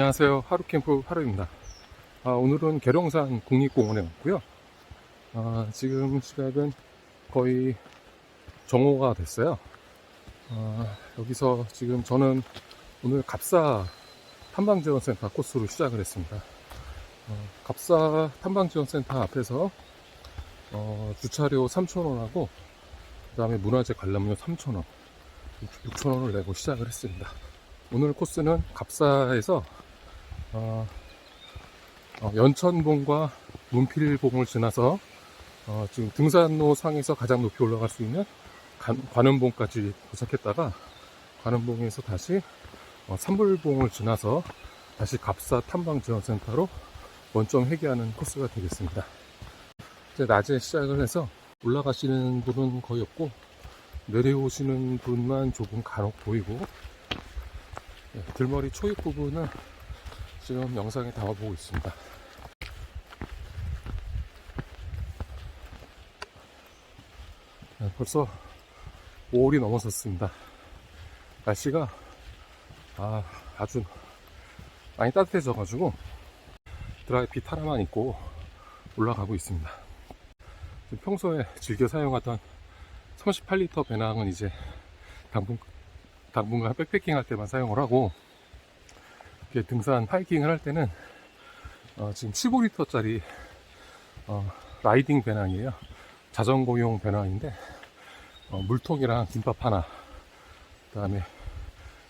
안녕하세요. 하루캠프 하루입니다. 아, 오늘은 계룡산 국립공원에 왔고요. 아, 지금 시각은 거의 정오가 됐어요. 아, 여기서 지금 저는 오늘 갑사 탐방지원센터 코스로 시작을 했습니다. 어, 갑사 탐방지원센터 앞에서 어, 주차료 3,000원하고 그 다음에 문화재 관람료 3,000원, 6,000원을 내고 시작을 했습니다. 오늘 코스는 갑사에서 어, 어, 연천봉과 문필봉을 지나서 어, 지금 등산로 상에서 가장 높이 올라갈 수 있는 관, 관음봉까지 도착했다가 관음봉에서 다시 어, 산불봉을 지나서 다시 갑사 탐방지원센터로 원점 회귀하는 코스가 되겠습니다. 이제 낮에 시작을 해서 올라가시는 분은 거의 없고 내려오시는 분만 조금 간혹 보이고 네, 들머리 초입 부분은 지금 영상에 담아보고 있습니다. 네, 벌써 5월이 넘어섰습니다. 날씨가 아, 아주 많이 따뜻해져가지고 드라이 핏 하나만 입고 올라가고 있습니다. 평소에 즐겨 사용하던 38리터 배낭은 이제 당분, 당분간 백패킹 할 때만 사용을 하고 등산 하이킹을 할 때는 어, 지금 15리터짜리 어, 라이딩 배낭이에요. 자전거용 배낭인데 어, 물통이랑 김밥 하나, 그 다음에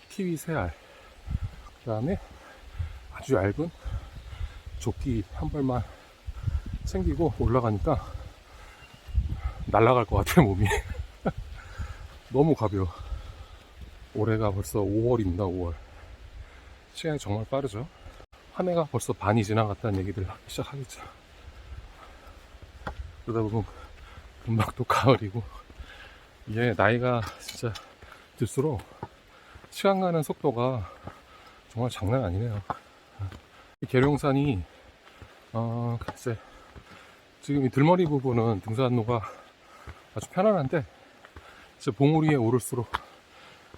키위 세 알, 그 다음에 아주 얇은 조끼 한 벌만 챙기고 올라가니까 날아갈 것 같아요 몸이. 너무 가벼워. 올해가 벌써 5월입니다 5월 시간이 정말 빠르죠. 한 해가 벌써 반이 지나갔다는 얘기들 하기 시작하겠죠. 그러다 보면 금방 또 가을이고 이게 나이가 진짜 들수록 시간 가는 속도가 정말 장난 아니네요. 이 계룡산이 어 글쎄 지금 이 들머리 부분은 등산로가 아주 편안한데 이제 봉우리 위에 오를수록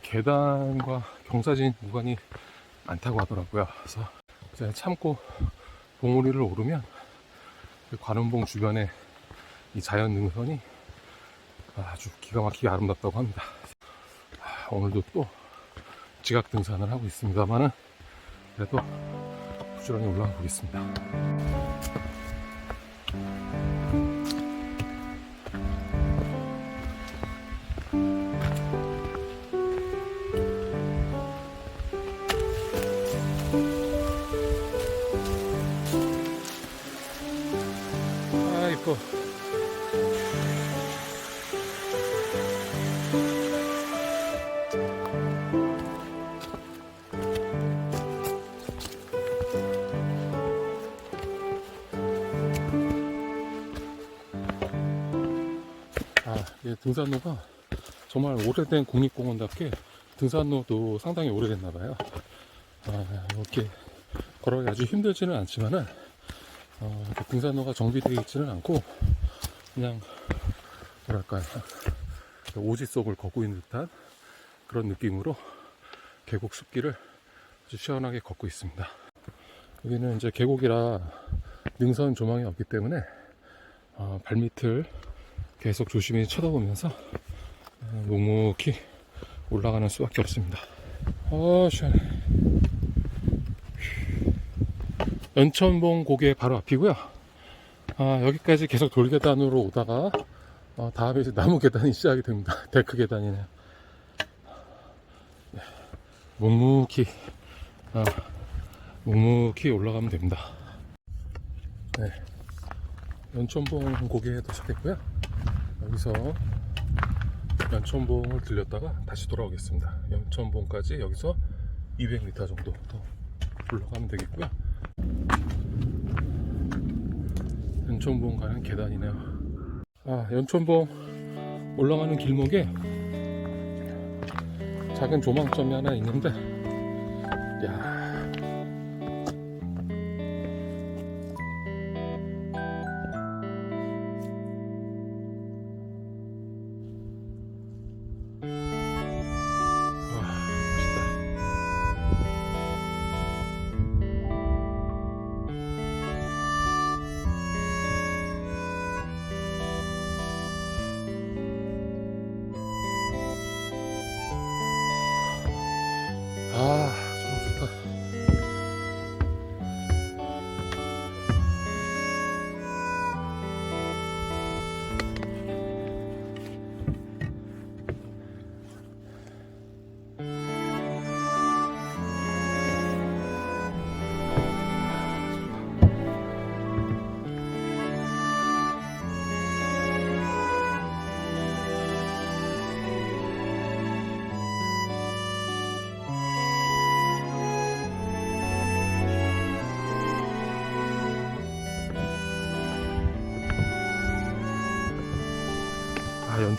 계단과 경사진 구간이 많다고 하더라고요. 그래서 이제 참고 봉우리를 오르면 그 관음봉 주변에 이 자연 능선이 아주 기가 막히게 아름답다고 합니다. 아, 오늘도 또 지각 등산을 하고 있습니다만은 그래도 부지런히 올라가 보겠습니다. 등산로가 정말 오래된 국립공원답게 등산로도 상당히 오래됐나 봐요. 아, 이렇게 걸어가기 아주 힘들지는 않지만은 어, 등산로가 정비되어 있지는 않고 그냥 뭐랄까요 오지 속을 걷고 있는 듯한 그런 느낌으로 계곡 숲길을 아주 시원하게 걷고 있습니다. 여기는 이제 계곡이라 능선 조망이 없기 때문에 어, 발밑을 계속 조심히 쳐다보면서 어, 묵묵히 올라가는 수밖에 없습니다. 어, 시원해. 연천봉 고개 바로 앞이고요. 아, 여기까지 계속 돌계단으로 오다가 어, 다음에 이제 나무 계단이 시작이 됩니다. 데크 계단이네요. 네, 묵묵히 아, 묵묵히 올라가면 됩니다. 네, 연천봉 고개에 도착했고요. 여기서 연천봉을 들렸다가 다시 돌아오겠습니다. 연천봉까지 여기서 200m 정도 더 올라가면 되겠고요. 연천봉 가는 계단이네요. 아, 연천봉 올라가는 길목에 작은 조망점이 하나 있는데, 야.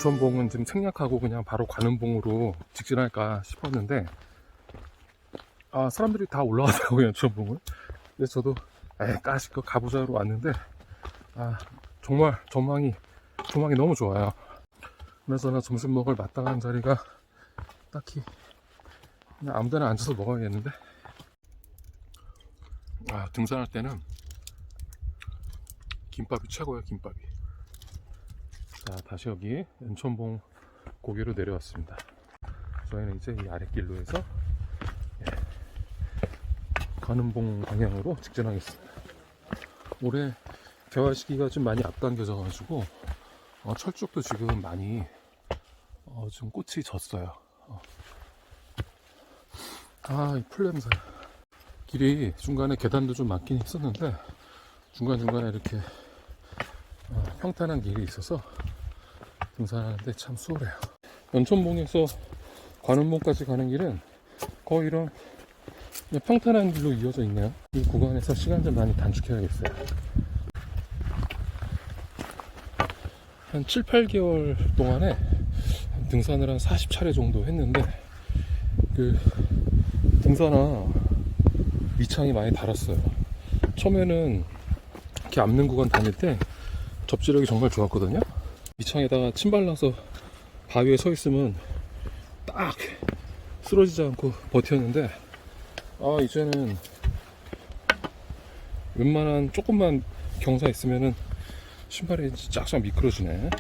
연천봉은 지금 생략하고 그냥 바로 관음봉으로 직진할까 싶었는데 아 사람들이 다 올라가더라고요 연천봉을 그래서 저도 에 까짓거 가보자로 왔는데 아 정말 전망이 전망이 너무 좋아요. 그래서 나 점심 먹을 마땅한 자리가 딱히 그냥 아무 데나 앉아서 먹어야겠는데? 아 등산할 때는 김밥이 최고예요 김밥이 자 다시 여기 연천봉 고개로 내려왔습니다. 저희는 이제 이 아랫길로 해서 예, 관음봉 방향으로 직진하겠습니다. 올해 개화 시기가 좀 많이 앞당겨져 가지고 어, 철쭉도 지금 많이 어, 좀 꽃이 졌어요. 어. 아 이 풀 냄새. 길이 중간에 계단도 좀 많긴 있었는데 중간중간에 이렇게 어, 평탄한 길이 있어서 등산하는데 참 수월해요. 연천봉에서 관음봉까지 가는 길은 거의 이런 평탄한 길로 이어져 있네요. 이 구간에서 시간 좀 많이 단축해야겠어요. 한 7, 8개월 동안에 등산을 한 40차례 정도 했는데 그 등산화 밑창이 많이 달았어요. 처음에는 이렇게 앞는 구간 다닐 때 접지력이 정말 좋았거든요. 밑창에다가 침 발라서 바위에 서 있으면 딱 쓰러지지 않고 버텼는데 아 이제는 웬만한 조금만 경사 있으면은 신발이 쫙쫙 미끄러지네.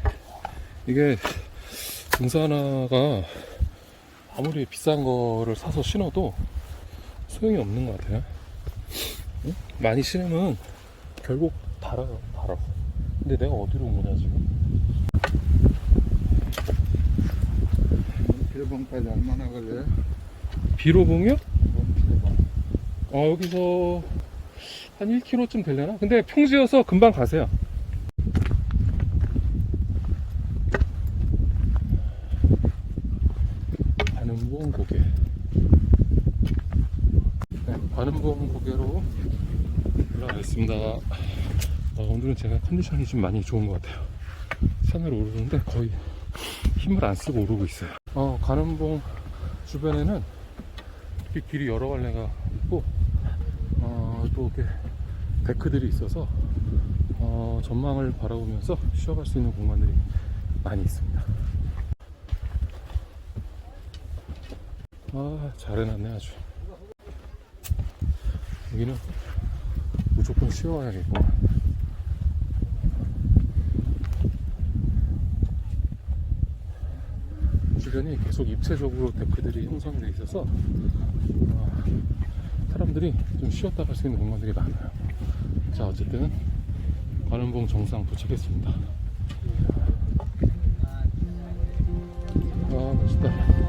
이게 등산화가 아무리 비싼 거를 사서 신어도 소용이 없는 것 같아요. 응? 많이 신으면 결국 달아요, 달아. 근데 내가 어디로 온 거냐, 지금? 비례봉까지 얼마나 걸려요? 비로봉이요? 비례봉. 아, 여기서 한 1km쯤 되려나? 근데 평지여서 금방 가세요. 관음봉 고개. 네, 관음봉 고개로 올라가겠습니다. 아, 오늘은 제가 컨디션이 좀 많이 좋은 것 같아요. 산을 오르는데 거의 힘을 안 쓰고 오르고 있어요. 어, 관음봉 주변에는 이렇게 길이 여러 갈래가 있고 어, 또 이렇게 데크들이 있어서 어, 전망을 바라보면서 쉬어갈 수 있는 공간들이 많이 있습니다. 아, 잘 해놨네 아주. 여기는 무조건 쉬어와야겠구만. 주변이 계속 입체적으로 데크들이 형성이 돼 있어서 어, 사람들이 좀 쉬었다 갈 수 있는 공간들이 많아요. 자, 어쨌든 관음봉 정상 도착했습니다. 아, 멋있다.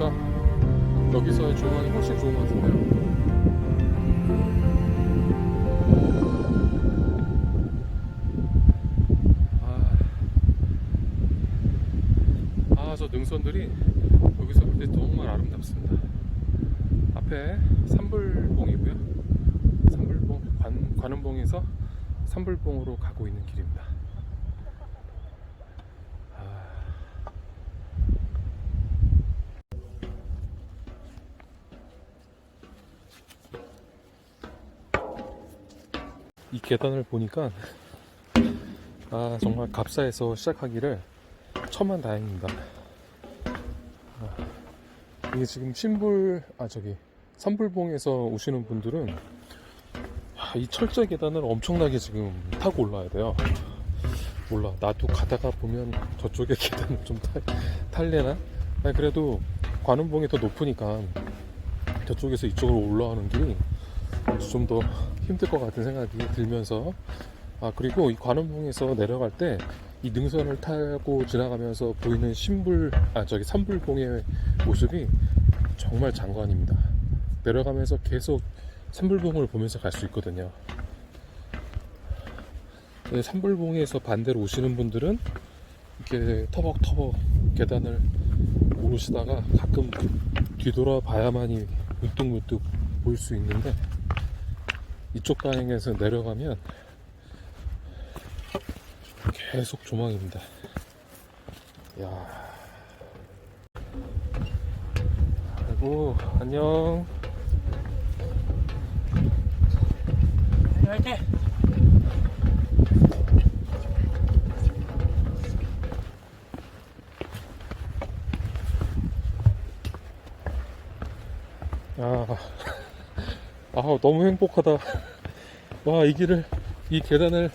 곳보다 여기서의 조망이 훨씬 좋은 것 같은데요. 아, 아, 저 능선들이 여기서 볼 때 정말 아름답습니다. 앞에 삼불봉이고요. 삼불봉 관, 관음봉에서 삼불봉으로 가고 있는 길입니다. 계단을 보니까 아 정말 갑사에서 시작하기를 천만 다행입니다. 아, 이게 지금 신불 아 저기 삼불봉에서 오시는 분들은 아, 이 철제 계단을 엄청나게 지금 타고 올라야 돼요. 몰라 나도 가다가 보면 저쪽에 계단을 좀 탈, 탈래나? 아니, 그래도 관음봉이 더 높으니까 저쪽에서 이쪽으로 올라오는 길이 좀 더 힘들 것 같은 생각이 들면서 아 그리고 이 관음봉에서 내려갈 때 이 능선을 타고 지나가면서 보이는 신불 아 저기 삼불봉의 모습이 정말 장관입니다. 내려가면서 계속 삼불봉을 보면서 갈 수 있거든요. 네, 삼불봉에서 반대로 오시는 분들은 이렇게 터벅터벅 계단을 오르시다가 가끔 뒤돌아 봐야만이 문득문득 볼 수 있는데 이쪽 방향에서 내려가면 계속 조망입니다. 야. 아이고 안녕. 화이팅! 아, 아 너무 행복하다. 와 이 길을 이 계단을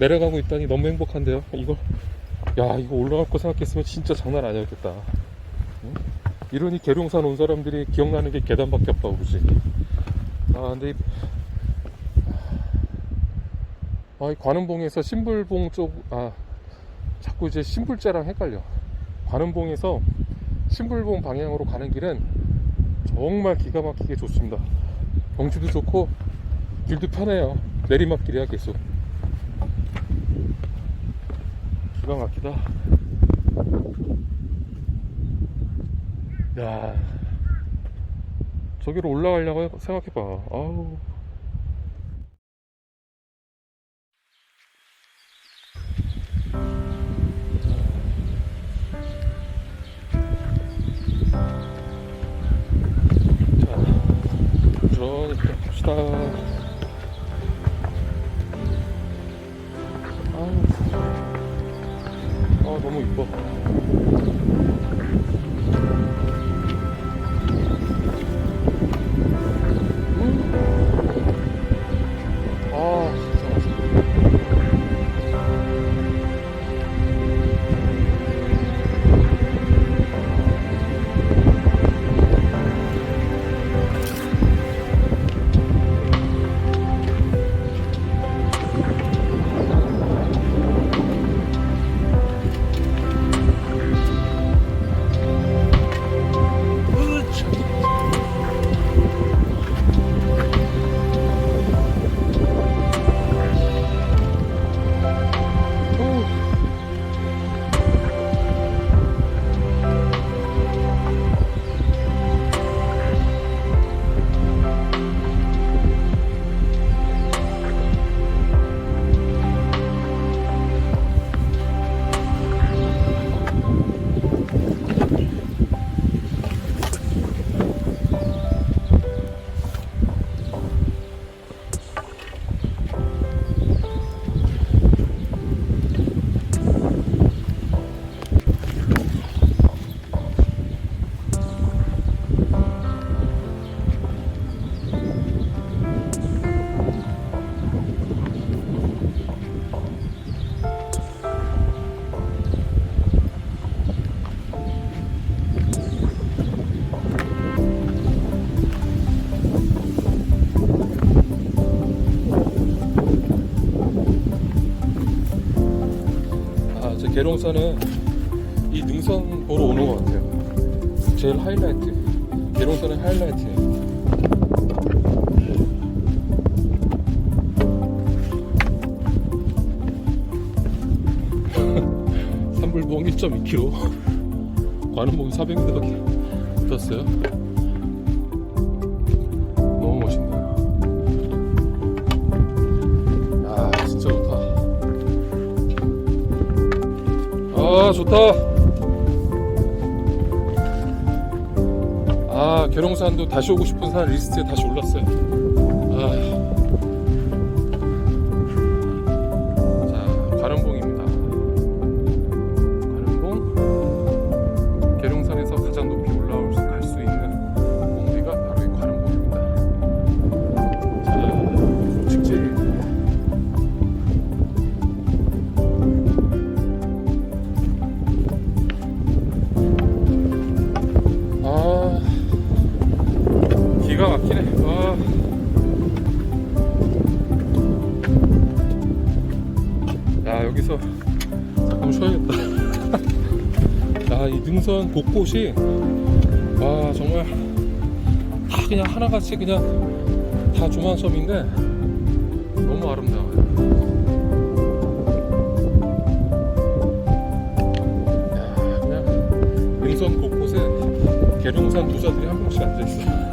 내려가고 있다니 너무 행복한데요. 이거 야 이거 올라갈 거 생각했으면 진짜 장난 아니었겠다. 응? 이러니 계룡산 온 사람들이 기억나는 게 계단밖에 없다 그러지. 아 근데 이, 아, 이 관음봉에서 신불봉 쪽아 자꾸 이제 신불자랑 헷갈려. 관음봉에서 신불봉 방향으로 가는 길은 정말 기가 막히게 좋습니다. 경치도 좋고 길도 편해요. 내리막길이야 계속. 기가 막히다. 야, 저기로 올라가려고 생각해봐. 아우. 갑시다. 아우, 아 너무 이뻐. 계룡산은 이 능선 보러 오는 것 같아요. 제일 하이라이트. 계룡산의 하이라이트예요. 삼불봉 1.2km. 관음봉이 400m밖에 붙었어요. 아, 좋다. 아, 계룡산도 다시 오고 싶은 산 리스트에 다시 올랐어요. 아. 능선 곳곳이, 와, 정말 다 그냥 하나같이 그냥 다 조망섬인데 너무 아름다워요. 야, 그냥 능선 곳곳에 계룡산 도자들이 한 명씩 앉아있어. 네.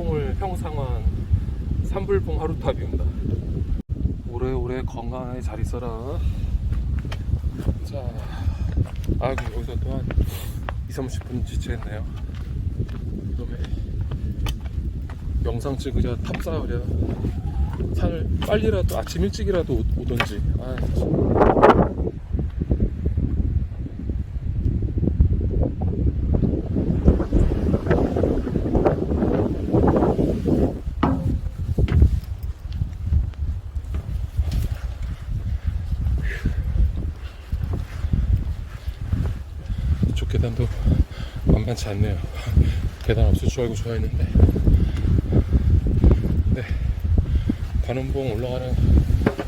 어, 산불봉을 형상화한 산불봉 하루탑입니다. 오래오래 건강하게 잘 있어라. 자, 아, 여기서 또한 2, 30분 지체했네요. 그다음에 영상 찍으랴 탑 쌓으랴 산을 빨리라도 아침 일찍이라도 오- 오던지 아, 참. 이쪽 계단도 만만치 않네요 계단 없을 줄 알고 좋아했는데 네, 관음봉 올라가는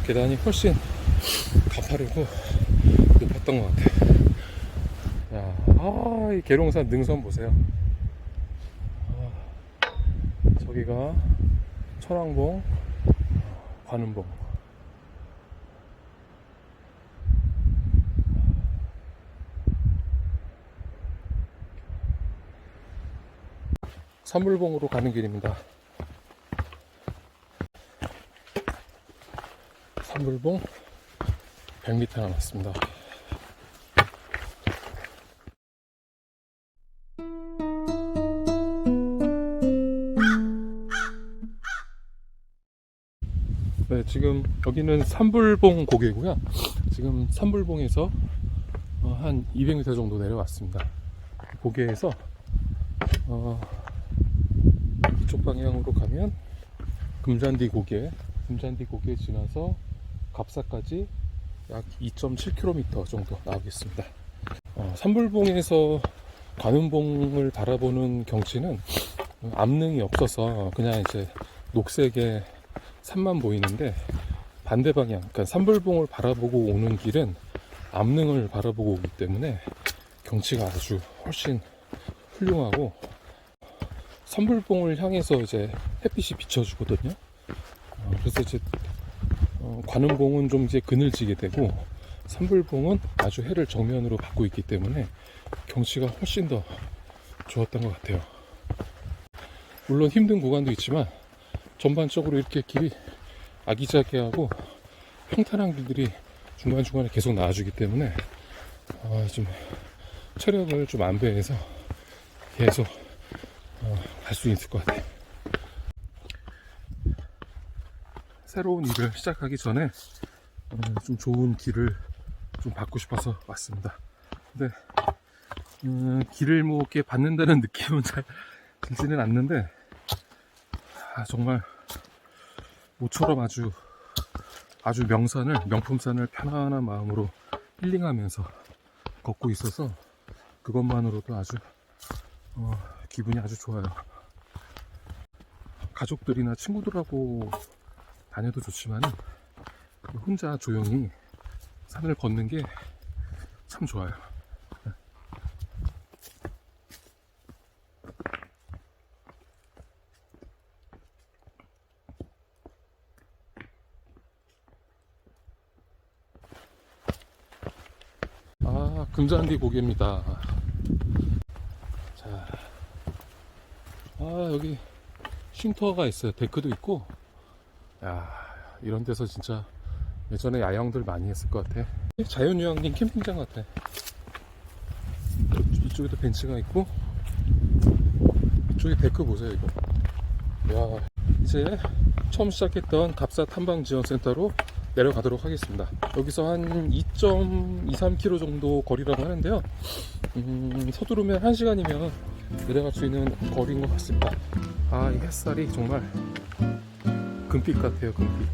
계단이 훨씬 가파르고 높았던 것 같아요. 야, 아, 이 계룡산 능선 보세요. 아, 저기가 천왕봉, 관음봉. 산물봉으로 가는 길입니다. 산불봉 100m 남았습니다. 네, 지금 여기는 산불봉 고개고요. 지금 산불봉에서 어, 한 200m 정도 내려왔습니다. 고개에서 어, 이쪽 방향으로 가면 금잔디 고개 금잔디 고개 지나서 갑사까지 약 2.7km 정도 나오겠습니다. 어, 산불봉에서 관음봉을 바라보는 경치는 암릉이 없어서 그냥 이제 녹색의 산만 보이는데 반대 방향, 그러니까 산불봉을 바라보고 오는 길은 암릉을 바라보고 오기 때문에 경치가 아주 훨씬 훌륭하고 산불봉을 향해서 이제 햇빛이 비춰주거든요. 어, 그래서 이제 어, 관음봉은 좀 이제 그늘지게 되고 산불봉은 아주 해를 정면으로 받고 있기 때문에 경치가 훨씬 더 좋았던 것 같아요. 물론 힘든 구간도 있지만 전반적으로 이렇게 길이 아기자기하고 평탄한 길들이 중간중간에 계속 나와주기 때문에 어, 좀 체력을 좀 안배해서 계속 갈 수 있을 것 같아요. 새로운 일을 시작하기 전에 어, 좀 좋은 길을 좀 받고 싶어서 왔습니다. 근데 음, 길을 뭐 이렇게 받는다는 느낌은 잘 들지는 않는데 아, 정말 모처럼 아주 아주 명산을 명품산을 편안한 마음으로 힐링하면서 걷고 있어서 그것만으로도 아주 어, 기분이 아주 좋아요. 가족들이나 친구들하고 다녀도 좋지만 혼자 조용히 산을 걷는 게 참 좋아요. 아, 금잔디 고개입니다. 자, 아, 여기 쉼터가 있어요. 데크도 있고. 야, 이런 데서 진짜 예전에 야영들 많이 했을 것 같아. 자연휴양림 캠핑장 같아. 이쪽에도 벤치가 있고, 이쪽에 데크 보세요, 이거. 야, 이제 처음 시작했던 갑사 탐방지원센터로 내려가도록 하겠습니다. 여기서 한 2.23km 정도 거리라고 하는데요. 음, 서두르면 1시간이면 내려갈 수 있는 거리인 것 같습니다. 아, 이 햇살이 정말 금빛 같아요, 금빛.